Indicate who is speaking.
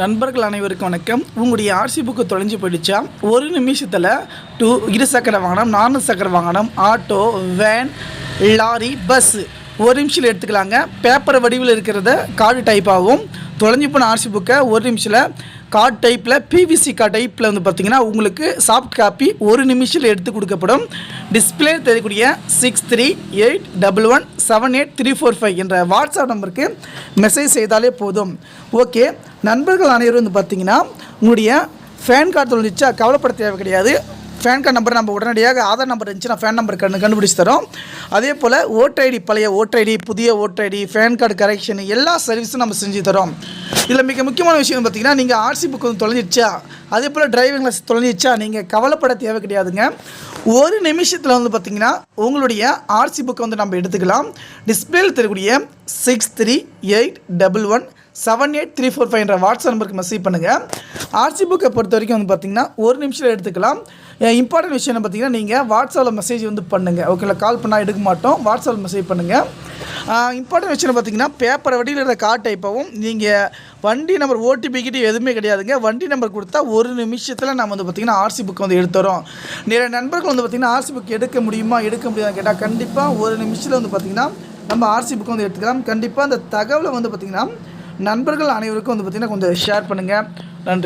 Speaker 1: நண்பர்கள் அனைவருக்கும் வணக்கம். உங்களுடைய ஆர்சி புக்கு தொலைஞ்சு போயிடுச்சா? ஒரு நிமிஷத்தில் டூ இரு சக்கர வாகனம் நான்கு சக்கர வாகனம் ஆட்டோ வேன் லாரி பஸ்ஸு ஒரு நிமிஷத்தில் எடுத்துக்கலாங்க. பேப்பர் வடிவில் இருக்கிறத கார்டு டைப்பாகவும் தொலைஞ்சு போன ஆர்சி புக்கை ஒரு நிமிஷத்தில் கார்ட் டைப்பில் பிவிசி கார்டு டைப்பில் வந்து பார்த்தீங்கன்னா உங்களுக்கு சாஃப்ட் காப்பி ஒரு நிமிஷத்தில் எடுத்து கொடுக்கப்படும். டிஸ்பிளே தெரியக்கூடிய six three eight double one seven eight three four five என்ற வாட்ஸ்அப் நம்பருக்கு மெசேஜ் செய்தாலே போதும். ஓகே நண்பர்கள் அனைவரும் வந்து பார்த்தீங்கன்னா உங்களுடைய ஃபேன் கார்டு தொலைஞ்சிச்சா கவலைப்பட தேவை கிடையாது ஃபேன் கார்டு நம்பர் நம்ம உடனடியாக ஆதார் நம்பர் இருந்துச்சுன்னா ஃபேன் நம்பர் கண்டு கண்டுபிடிச்சு தரோம். அதே போல் ஓட்டர் ஐடி பழைய ஓட்டர் ஐடி புதிய voter ID PAN card correction எல்லா சர்வீஸும் நம்ம செஞ்சு தரோம். இதில் மிக முக்கியமான விஷயம் பார்த்தீங்கன்னா நீங்கள் ஆர்சி புக் வந்து தொலைஞ்சிடுச்சா அதே போல் டிரைவிங் லைசன்ஸ் தொலைஞ்சிடுச்சா நீங்கள் கவலைப்பட தேவை கிடையாதுங்க. ஒரு நிமிஷத்தில் வந்து பார்த்திங்கன்னா உங்களுடைய ஆர்சி புக்கை வந்து நம்ம எடுத்துக்கலாம். டிஸ்பிளேயில் தெரியக்கூடிய six three eight double one seven eight three four five என்ற வாட்ஸ்அப் நம்பருக்கு மெசேஜ் பண்ணுங்கள் ஆர்சி புக்கை பொறுத்த வரைக்கும் வந்து பார்த்தீங்கன்னா ஒரு நிமிஷத்தில் எடுத்துக்கலாம். இம்பார்ட்டன்ட் விஷயம் என்ன பார்த்தீங்கன்னா நீங்கள் வாட்ஸ்அப்பில் மெசேஜ் வந்து பண்ணுங்கள் ஓகேங்களா கால் பண்ணால் எடுக்க மாட்டோம். வாட்ஸ்அப்பில் மெசேஜ் பண்ணுங்கள் இம்பார்ட்டன்ட் விஷயம் பார்த்தீங்கன்னா பேப்பரை வடிவில் இருக்கிற கார் டைப்பாகவும் நீங்கள் வண்டி நம்பர் ஓடிபிக்கிட்ட எதுவுமே கிடையாதுங்க. வண்டி நம்பர் கொடுத்தா ஒரு நிமிஷத்தில் நம்ம வந்து பார்த்திங்கன்னா ஆர்சி புக் வந்து எடுத்துறோம். நிறைய நண்பர்கள் வந்து பார்த்திங்கன்னா ஆர்சி புக் எடுக்க முடியுமா எடுக்க முடியாதுன்னு கேட்டால் கண்டிப்பாக ஒரு நிமிஷத்தில் வந்து பார்த்திங்கன்னா நம்ம ஆர்சி புக் வந்து எடுத்துக்கலாம். கண்டிப்பாக அந்த தகவலை வந்து பார்த்திங்கன்னா நண்பர்கள் அனைவருக்கும் வந்து பார்த்திங்கன்னா கொஞ்சம் ஷேர் பண்ணுங்கள் நன்றி.